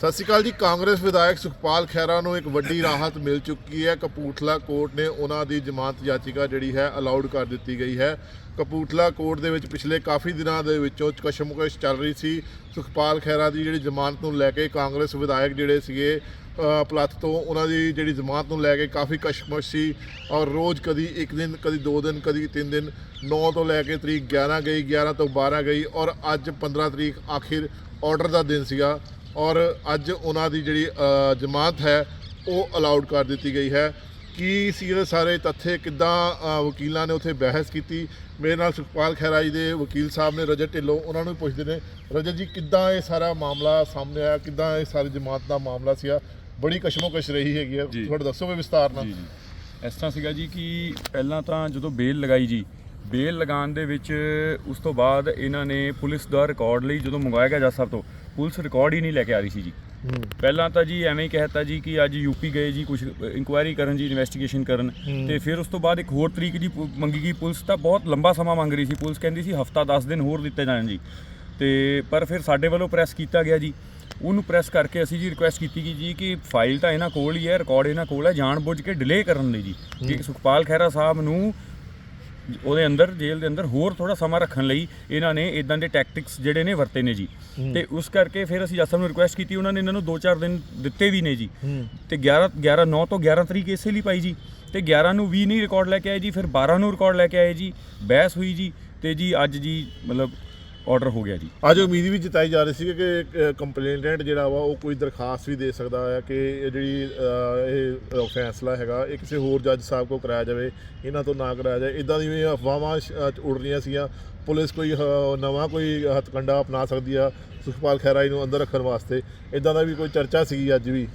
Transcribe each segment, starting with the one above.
ਸਤਿ ਸ਼੍ਰੀ ਅਕਾਲ ਜੀ ਕਾਂਗਰਸ ਵਿਧਾਇਕ ਸੁਖਪਾਲ ਖਹਿਰਾ ਨੂੰ ਇੱਕ ਵੱਡੀ ਰਾਹਤ ਮਿਲ ਚੁੱਕੀ ਹੈ। ਕਪੂਰਥਲਾ ਕੋਰਟ ਨੇ ਉਹਨਾਂ ਦੀ ਜ਼ਮਾਨਤ ਯਾਚਿਕਾ ਜਿਹੜੀ ਹੈ ਅਲਾਉਡ ਕਰ ਦਿੱਤੀ ਗਈ ਹੈ। ਕਪੂਰਥਲਾ ਕੋਰਟ ਦੇ ਵਿੱਚ ਪਿਛਲੇ ਕਾਫੀ ਦਿਨਾਂ ਦੇ ਵਿੱਚੋਂ ਕਸ਼ਮਕਸ਼ ਚੱਲ ਰਹੀ ਸੀ। ਸੁਖਪਾਲ ਖਹਿਰਾ ਦੀ ਜਿਹੜੀ ਜ਼ਮਾਨਤ ਨੂੰ ਲੈ ਕੇ ਕਾਂਗਰਸ ਵਿਧਾਇਕ ਜਿਹੜੇ ਸੀਗੇ ਅ, ਪਲੱਥ ਤੋਂ ਉਹਨਾਂ ਦੀ ਜਿਹੜੀ ਜ਼ਮਾਨਤ ਨੂੰ ਲੈ ਕੇ ਕਾਫੀ ਕਸ਼ਮਕਸ਼ ਸੀ। ਔਰ ਰੋਜ਼ ਕਦੀ ਇੱਕ ਦਿਨ ਕਦੀ ਦੋ ਦਿਨ ਕਦੀ ਤਿੰਨ ਦਿਨ 9 ਤੋਂ ਲੈ ਕੇ ਤਰੀਕ 11 ਗਈ 11 ਤੋਂ 12 ਗਈ। ਔਰ ਅੱਜ 15 ਤਰੀਕ ਆਖਿਰ ਆਰਡਰ ਦਾ ਦਿਨ ਸੀਗਾ। ਔਰ ਅੱਜ ਉਹਨਾਂ ਦੀ ਜਿਹੜੀ ਜ਼ਮਾਨਤ ਹੈ ਉਹ ਅਲਾਉਡ ਕਰ ਦਿੱਤੀ ਗਈ ਹੈ। ਕੀ ਸੀ ਇਹ ਸਾਰੇ ਤੱਥੇ ਕਿੱਦਾਂ ਵਕੀਲਾਂ ਨੇ ਉੱਥੇ ਬਹਿਸ ਕੀਤੀ? ਮੇਰੇ ਨਾਲ ਸੁਖਪਾਲ ਖਹਿਰਾ ਜੀ ਦੇ ਵਕੀਲ ਸਾਹਿਬ ਨੇ ਰਜਤ ਢਿੱਲੋਂ ਉਹਨਾਂ ਨੂੰ ਵੀ ਪੁੱਛਦੇ ਨੇ ਰਜਤ ਜੀ ਕਿੱਦਾਂ ਇਹ ਸਾਰਾ ਮਾਮਲਾ ਸਾਹਮਣੇ ਆਇਆ? ਕਿੱਦਾਂ ਇਹ ਸਾਰੀ ਜ਼ਮਾਨਤ ਦਾ ਮਾਮਲਾ ਸੀਗਾ? ਬੜੀ ਕਸ਼ਮਕਸ਼ ਰਹੀ ਹੈਗੀ ਹੈ। ਜੀ। ਥੋੜਾ ਦੱਸੋਗੇ ਵਿਸਤਾਰ ਨਾਲ? ਇਸ ਤਰ੍ਹਾਂ ਸੀਗਾ ਜੀ ਕਿ ਪਹਿਲਾਂ ਤਾਂ ਜਦੋਂ ਬੇਲ ਲਗਾਈ ਜੀ ਬੇਲ ਲਗਾਉਣ ਦੇ ਵਿੱਚ ਉਸ ਤੋਂ ਬਾਅਦ ਇਹਨਾਂ ਨੇ ਪੁਲਿਸ ਦਾ ਰਿਕਾਰਡ ਲਈ ਜਦੋਂ ਮੰਗਵਾਇਆ ਗਿਆ ਜੱਜ ਸਾਹਿਬ ਤੋਂ ਪੁਲਿਸ ਰਿਕਾਰਡ ਹੀ ਨਹੀਂ ਲੈ ਕੇ ਆ ਰਹੀ ਸੀ ਜੀ। ਪਹਿਲਾਂ ਤਾਂ ਜੀ ਐਵੇਂ ਹੀ ਕਹਿਤਾ ਜੀ ਕਿ ਅੱਜ ਯੂਪੀ ਗਏ ਜੀ ਕੁਝ ਇਨਕੁਆਇਰੀ ਕਰਨ ਜੀ ਇਨਵੈਸਟੀਗੇਸ਼ਨ ਕਰਨ। ਤੇ ਫਿਰ ਉਸ ਤੋਂ ਬਾਅਦ ਇੱਕ ਹੋਰ ਤਰੀਕ ਜੀ ਮੰਗੀ ਗਈ ਪੁਲਿਸ ਤਾਂ ਬਹੁਤ ਲੰਬਾ ਸਮਾਂ ਮੰਗ ਰਹੀ ਸੀ। ਪੁਲਿਸ ਕਹਿੰਦੀ ਸੀ ਹਫਤਾ 10 ਦਿਨ ਹੋਰ ਦਿੱਤੇ ਜਾਣ ਜੀ। ਤੇ ਪਰ ਫਿਰ ਸਾਡੇ ਵੱਲੋਂ ਪ੍ਰੈਸ ਕੀਤਾ ਗਿਆ ਜੀ। ਉਹਨੂੰ ਪ੍ਰੈਸ ਕਰਕੇ ਅਸੀਂ ਜੀ ਰਿਕੁਐਸਟ ਕੀਤੀ ਕਿ ਜੀ ਕਿ ਫਾਈਲ ਤਾਂ ਇਹਨਾਂ ਕੋਲ ਹੀ ਹੈ ਰਿਕਾਰਡ ਇਹਨਾਂ ਕੋਲ ਹੈ ਜਾਣ ਬੁੱਝ ਕੇ ਡਿਲੇ ਕਰਨ ਲਈ ਜੀ। ਕਿ ਸੁਖਪਾਲ ਖਹਿਰਾ ਸਾਹਿਬ ਨੂੰ ਉਹਦੇ ਅੰਦਰ ਜੇਲ੍ਹ ਦੇ ਅੰਦਰ ਹੋਰ ਥੋੜਾ ਸਮਾਂ ਰੱਖਣ ਲਈ ਇਹਨਾਂ ਨੇ ਇਦਾਂ ਦੇ ਟੈਕਟਿਕਸ ਜਿਹੜੇ ਨੇ ਵਰਤੇ ਨੇ ਜੀ। ਤੇ ਉਸ ਕਰਕੇ ਫਿਰ ਅਸੀਂ ਜੱਜ ਸਾਹਿਬ ਨੂੰ ਰਿਕੁਐਸਟ ਕੀਤੀ ਉਹਨਾਂ ਨੇ ਇਹਨਾਂ ਨੂੰ 2-4 ਦਿਨ ਦਿੱਤੇ ਵੀ ਨੇ ਜੀ। ਤੇ 11 11 9 ਤੋਂ 11 ਤਰੀਕ ਇਸੇ ਲਈ ਪਾਈ ਜੀ। ਤੇ 11 ਨੂੰ ਵੀ ਨਹੀਂ ਰਿਕਾਰਡ ਲੈ ਕੇ ਆਏ ਜੀ ਫਿਰ 12 ਨੂੰ ਰਿਕਾਰਡ ਲੈ ਕੇ ਆਏ ਜੀ। ਬਹਿਸ ਹੋਈ ਜੀ ਤੇ ਜੀ ਅੱਜ ਜੀ ਮਤਲਬ ਆਰਡਰ ਹੋ ਗਿਆ ਜੀ। ਅੱਜ ਉਮੀਦ ਵੀ ਜਤਾਈ ਜਾ ਰਹੀ ਸੀ ਕਿ ਕੰਪਲੇਨੈਂਟ ਜਿਹੜਾ ਵਾ, ਉਹ ਕੋਈ ਦਰਖਾਸਤ ਵੀ ਦੇ ਸਕਦਾ ਹੈ ਕਿ ਇਹ ਜਿਹੜੀ ਇਹ ਫੈਸਲਾ ਹੈਗਾ, ਇਹ ਕਿਸੇ ਹੋਰ ਜੱਜ ਸਾਹਿਬ ਕੋਲ ਕਰਾਇਆ ਜਾਵੇ, ਇਹਨਾਂ ਤੋਂ ਨਾ ਕਰਾਇਆ ਜਾਏ। ਇਦਾਂ ਦੀ ਅਫਵਾਹਾਂ ਸ਼- ਉੱਡ ਰਹੀਆਂ ਸੀਗੀਆਂ। ਪੁਲਿਸ ਕੋਈ ਨਵਾਂ ਕੋਈ ਹਥਕੰਡਾ ਅਪਣਾ ਸਕਦੀ ਆ। ਸੁਖਪਾਲ ਖਹਿਰਾ ਜੀ ਨੂੰ ਅੰਦਰ ਰੱਖਣ ਵਾਸਤੇ। ਇਦਾਂ ਦਾ ਵੀ ਕੋਈ ਚਰਚਾ ਸੀਗੀ ਅੱਜ ਵੀ?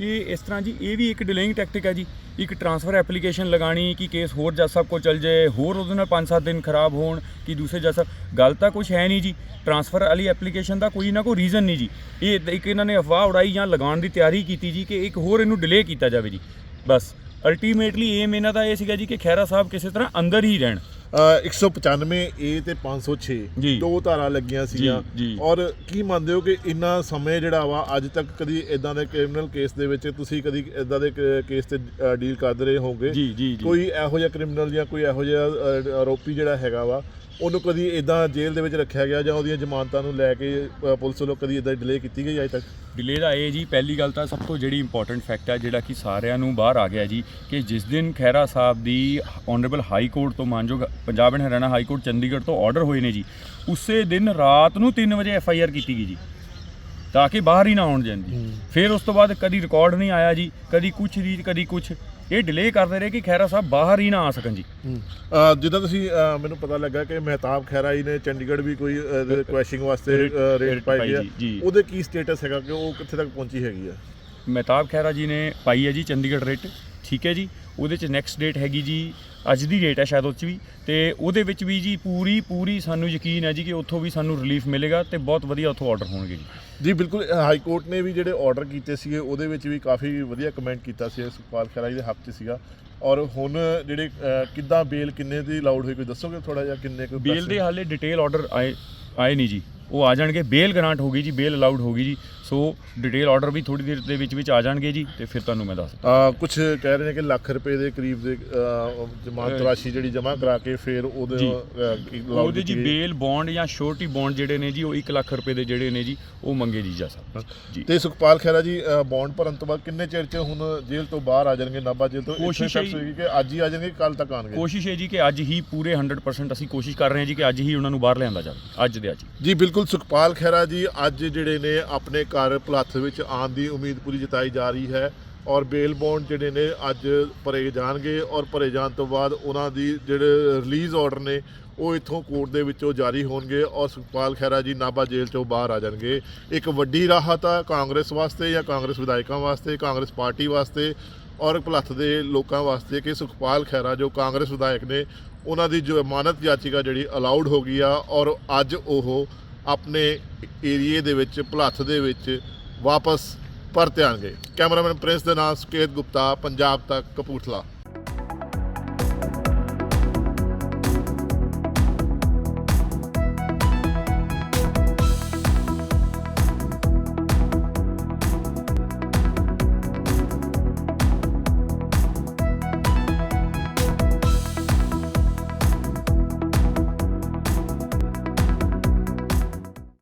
ਇਹ ਇਸ ਤਰ੍ਹਾਂ ਜੀ, ਇਹ ਵੀ ਇੱਕ ਡਿਲੇਇੰਗ ਟੈਕਟਿਕ ਹੈ ਜੀ। ਇੱਕ ਟਰਾਂਸਫਰ ਐਪਲੀਕੇਸ਼ਨ ਲਗਾਣੀ ਕਿ ਕੇਸ ਹੋਰ ਜੱਜ ਸਾਹਿਬ ਕੋਲ ਚਲ ਜਾਏ, ਹੋਰ ਉਹਦੇ ਨਾਲ 5-7 ਦਿਨ ਖਰਾਬ ਹੋਣ ਕਿ ਦੂਸਰੇ ਜੱਜ ਸਾਹਿਬ, ਗੱਲ ਤਾਂ ਕੁਝ ਹੈ ਨਹੀਂ ਜੀ। ਟਰਾਂਸਫਰ ਵਾਲੀ ਐਪਲੀਕੇਸ਼ਨ ਦਾ ਕੋਈ ਨਾ ਕੋਈ ਰੀਜ਼ਨ ਨਹੀਂ ਜੀ। ਇਹ ਇੱਕ ਇਹਨਾਂ ਨੇ ਅਫਵਾਹ ਉਡਾਈ ਜਾਂ ਲਗਾਉਣ ਦੀ ਤਿਆਰੀ ਕੀਤੀ ਜੀ ਕਿ ਇੱਕ ਹੋਰ ਇਹਨੂੰ ਡਿਲੇ ਕੀਤਾ ਜਾਵੇ ਜੀ। ਬਸ ਅਲਟੀਮੇਟਲੀ ਏਮ ਇਹਨਾਂ ਦਾ ਇਹ ਸੀਗਾ ਜੀ ਕਿ ਖਹਿਰਾ ਸਾਹਿਬ ਕਿਸੇ ਤਰ੍ਹਾਂ ਅੰਦਰ ਹੀ ਰਹਿਣ। 195 ਏ ਤੇ 506 ਜੀ। ਦੋ ਧਾਰਾ ਲੱਗੀਆਂ ਸੀਗੀਆਂ ਜੀ। ਔਰ ਕੀ ਮੰਨਦੇ ਹੋ ਕਿ ਇੰਨਾ ਸਮੇਂ ਜਿਹੜਾ ਵਾ ਅੱਜ ਤੱਕ ਕਦੀ ਇਦਾਂ ਦੇ ਕ੍ਰਿਮੀਨਲ ਕੇਸ ਦੇ ਵਿੱਚ ਤੁਸੀਂ ਕਦੀ ਇਦਾਂ ਦੇ ਕੇਸ ਤੇ ਡੀਲ ਕਰਦੇ ਰਹੇ ਹੋਵੋਗੇ ਜੀ ਜੀ ਜੀ ਕੋਈ ਇਹੋ ਜਿਹਾ ਕ੍ਰਿਮੀਨਲ ਜਾਂ ਕੋਈ ਇਹੋ ਜਿਹਾ ਅ, ਆਰੋਪੀ ਜਿਹੜਾ ਹੈਗਾ ਵਾ ਉਹਨੂੰ ਕਦੀ ਇਦਾਂ ਜੇਲ੍ਹ ਦੇ ਵਿੱਚ ਰੱਖਿਆ ਗਿਆ ਜਾਂ ਉਹਦੀਆਂ ਜ਼ਮਾਨਤਾਂ ਨੂੰ ਲੈ ਕੇ ਅ, ਪੁਲਿਸ ਵੱਲੋਂ ਕਦੀ ਇਦਾਂ ਡਿਲੇ ਕੀਤੀ ਗਈ ਅਜੇ ਤੱਕ ਡਿਲੇ ਦਾ ਇਹ ਜੀ ਪਹਿਲੀ ਗੱਲ ਤਾਂ ਸਭ ਤੋਂ ਜਿਹੜੀ ਇੰਪੋਰਟੈਂਟ ਫੈਕਟ ਹੈ ਜਿਹੜਾ ਕਿ ਸਾਰਿਆਂ ਨੂੰ ਬਾਹਰ ਆ ਗਿਆ ਜੀ ਕਿ ਜਿਸ ਦਿਨ ਖਹਿਰਾ ਸਾਹਿਬ ਦੀ ਆਨਰੇਬਲ ਹਾਈ ਕੋਰਟ ਤੋਂ ਮਾਨਯੋਗ Punjab and Haryana high court Chandigarh ਤੋਂ ਆਰਡਰ ਹੋਏ ਨੇ ਜੀ ਉਸੇ ਦਿਨ ਰਾਤ ਨੂੰ 3 ਵਜੇ ਐਫ ਆਈ ਆਰ ਕੀਤੀ ਗਈ ਜੀ ਤਾਂ ਕਿ ਬਾਹਰ ਹੀ ਨਾ ਆਉਣ ਦੇਣ ਜੀ। ਫਿਰ ਉਸ ਤੋਂ ਬਾਅਦ ਕਦੀ ਰਿਕਾਰਡ ਨਹੀਂ ਆਇਆ ਜੀ ਕਦੀ ਕੁਛ ਜੀ ਕਦੀ ਕੁਛ। ਇਹ ਡਿਲੇ ਕਰਦੇ ਰਹੇ ਕਿ ਖਹਿਰਾ ਸਾਹਿਬ ਬਾਹਰ ਹੀ ਨਾ ਆ ਸਕਣ ਜੀ। ਅ, ਜਿੱਦਾਂ ਤੁਸੀਂ ਅ, ਮੈਨੂੰ ਪਤਾ ਲੱਗਾ ਕਿ ਮਹਿਤਾਬ ਖੈਰਾ ਜੀ ਨੇ ਚੰਡੀਗੜ੍ਹ ਵੀ ਕੋਈ ਕੁਐਸ਼ਿੰਗ ਵਾਸਤੇ ਰੇਟ- ਅ, ਰੇਟ ਰੇਟ ਪਾਈ ਪਾਈ ਹੈ। ਜੀ, ਜੀ। ਉਹਦੇ ਕੀ ਸਟੇਟਸ ਹੈਗਾ? ਕਿ ਉਹ ਕਿੱਥੇ ਤੱਕ ਪਹੁੰਚੀ ਹੈਗੀ ਆ ਮਹਿਤਾਬ ਖਹਿਰਾ ਜੀ ਨੇ ਪਾਈ ਹੈ ਜੀ ਚੰਡੀਗੜ੍ਹ ਰੇਟ ਠੀਕ ਹੈ ਜੀ। ਉਹਦੇ ਚ ਨੈਕਸਟ ਡੇਟ ਹੈਗੀ ਜੀ ਅੱਜ ਦੀ ਡੇਟ ਹੈ ਸ਼ਾਇਦ ਉਹ 'ਚ ਵੀ। ਤੇ ਉਹਦੇ ਵਿੱਚ ਵੀ ਜੀ ਪੂਰੀ ਪੂਰੀ ਸਾਨੂੰ ਯਕੀਨ ਹੈ ਜੀ ਕਿ ਉੱਥੋਂ ਵੀ ਸਾਨੂੰ ਰਿਲੀਫ ਮਿਲੇਗਾ ਤੇ ਬਹੁਤ ਵਧੀਆ ਉੱਥੋਂ ਆਰਡਰ ਹੋਣਗੇ ਜੀ। ਜੀ ਬਿਲਕੁਲ ਹਾਈ ਕੋਰਟ ਨੇ ਵੀ ਜਿਹੜੇ ਆਰਡਰ ਕੀਤੇ ਸੀਗੇ ਉਹਦੇ ਵਿੱਚ ਵੀ ਕਾਫੀ ਵਧੀਆ ਕਮੈਂਟ ਕੀਤਾ ਸੀ ਸੁਖਪਾਲ ਖਹਿਰਾ ਜੀ ਦੇ ਹੱਕ 'ਚ ਸੀਗਾ। ਔਰ ਹੁਣ ਜਿਹੜੇ ਕਿੱਦਾਂ ਬੇਲ ਕਿੰਨੇ ਦੀ ਲਾਊਡ ਹੋਈ ਕੋਈ ਦੱਸੋਗੇ ਥੋੜਾ ਜਿਹਾ ਕਿੰਨੇ ਕੁ ਬੇਲ? ਦੇ ਹਾਲੇ ਡਿਟੇਲ ਆਰਡਰ ਆਏ ਆਏ ਨਹੀਂ ਜੀ। ਉਹ ਆ ਜਾਣਗੇ। ਬੇਲ ਗ੍ਰਾਂਟ ਹੋ ਗਈ ਜੀ ਬੇਲ ਅਲਾਉਡ ਹੋ ਗਈ ਜੀ। ਸੋ ਡਿਟੇਲ ਆਰਡਰ ਵੀ ਥੋੜੀ ਦੇਰ ਦੇ ਵਿੱਚ ਵਿੱਚ ਆ ਜਾਣਗੇ ਜੀ ਤੇ ਫਿਰ ਤੁਹਾਨੂੰ ਮੈਂ ਦੱਸ ਕੁਝ ਕਹਿ ਰਹੇ ਨੇ ਕਿ ਲੱਖ ਰੁਪਏ ਦੇ ਕਰੀਬ ਦੇ ਜ਼ਮਾਨਤ ਰਾਸ਼ੀ ਜਿਹੜੀ ਜਮ੍ਹਾਂ ਕਰਾ ਕੇ ਫਿਰ ਉਹਦੇ ਉਹਦੇ ਜੀ। ਬੇਲ ਬੌਂਡ ਜਾਂ ਸ਼ੋਰਟੀ ਬੌਂਡ ਜਿਹੜੇ ਨੇ ਜੀ ਉਹ 1 ਲੱਖ ਰੁਪਏ ਦੇ ਜਿਹੜੇ ਨੇ ਜੀ ਉਹ ਮੰਗੇ ਜੀ ਜਾ ਸਕਦੇ। ਜੀ। ਤੇ ਸੁਖਪਾਲ ਖਹਿਰਾ ਜੀ ਬੌਂਡ ਭਰਨ ਤੋਂ ਬਾਅਦ ਕਿੰਨੇ ਚਿਰ ਚ ਹੁਣ ਜੇਲ੍ਹ ਤੋਂ ਬਾਹਰ ਆ ਜਾਣਗੇ ਨਾਭਾ ਜੇਲ੍ਹ ਤੋਂ? ਕੋਸ਼ਿਸ਼ ਹੈ ਕਿ ਅੱਜ ਹੀ ਆ ਜਾਣਗੇ ਕੱਲ ਤੱਕ ਆਣਗੇ ਕੋਸ਼ਿਸ਼ ਹੈ ਜੀ ਕਿ ਅੱਜ ਹੀ ਪੂਰੇ 100% ਅਸੀਂ ਕੋਸ਼ਿਸ਼ ਕਰ ਰਹੇ ਹਾਂ ਜੀ ਕਿ ਅੱਜ ਹੀ ਉਹਨਾਂ ਨੂੰ ਬਾਹਰ ਲਿਆਂਦਾ ਜਾਵੇ ਅੱਜ ਦੇ ਅੱਜ। ਜੀ ਬਿਲਕੁਲ। ਬਿਲਕੁਲ ਸੁਖਪਾਲ ਖਹਿਰਾ ਜੀ, ਅੱਜ ਜਿਹੜੇ ਨੇ ਆਪਣੇ ਘਰ ਭਲੱਥ ਵਿੱਚ ਆਉਣ ਦੀ ਉਮੀਦ ਪੂਰੀ ਜਤਾਈ ਜਾ ਰਹੀ ਹੈ ਔਰ ਬੇਲ ਬੌਂਡ ਜਿਹੜੇ ਨੇ ਅੱਜ ਭਰੇ ਜਾਣਗੇ ਔਰ ਭਰੇ ਜਾਣ ਤੋਂ ਬਾਅਦ ਉਹਨਾਂ ਦੀ ਜਿਹੜੇ ਰਿਲੀਜ਼ ਆਰਡਰ ਨੇ, ਉਹ ਇੱਥੋਂ ਕੋਰਟ ਦੇ ਵਿੱਚੋਂ ਜਾਰੀ ਹੋਣਗੇ ਔਰ ਸੁਖਪਾਲ ਖਹਿਰਾ ਜੀ ਨਾਭਾ ਜੇਲ੍ਹ ਚੋਂ ਬਾਹਰ ਆ ਜਾਣਗੇ। ਇੱਕ ਵੱਡੀ ਰਾਹਤ ਆ ਕਾਂਗਰਸ ਵਾਸਤੇ ਜਾਂ ਕਾਂਗਰਸ ਵਿਧਾਇਕਾਂ ਵਾਸਤੇ, ਕਾਂਗਰਸ ਪਾਰਟੀ ਵਾਸਤੇ ਔਰ ਭਲੱਥ ਦੇ ਲੋਕਾਂ ਵਾਸਤੇ ਕਿ ਸੁਖਪਾਲ ਖਹਿਰਾ ਜੋ ਕਾਂਗਰਸ ਵਿਧਾਇਕ ਨੇ, ਉਹਨਾਂ ਦੀ ਜ਼ਮਾਨਤ ਯਾਚਿਕਾ ਜਿਹੜੀ ਅਲਾਉਡ ਹੋ ਗਈ ਆ ਔਰ ਅੱਜ ਉਹ ਆਪਣੇ ਏਰੀਏ ਦੇ ਵਿੱਚ, ਭਲੱਥ ਦੇ ਵਿੱਚ ਵਾਪਸ ਪਰਤ ਆਣਗੇ। ਕੈਮਰਾਮੈਨ ਪ੍ਰਿੰਸ ਦੇ ਨਾਲ ਸੁਕੇਤ ਗੁਪਤਾ, ਪੰਜਾਬ ਤੱਕ ਕਪੂਰਥਲਾ।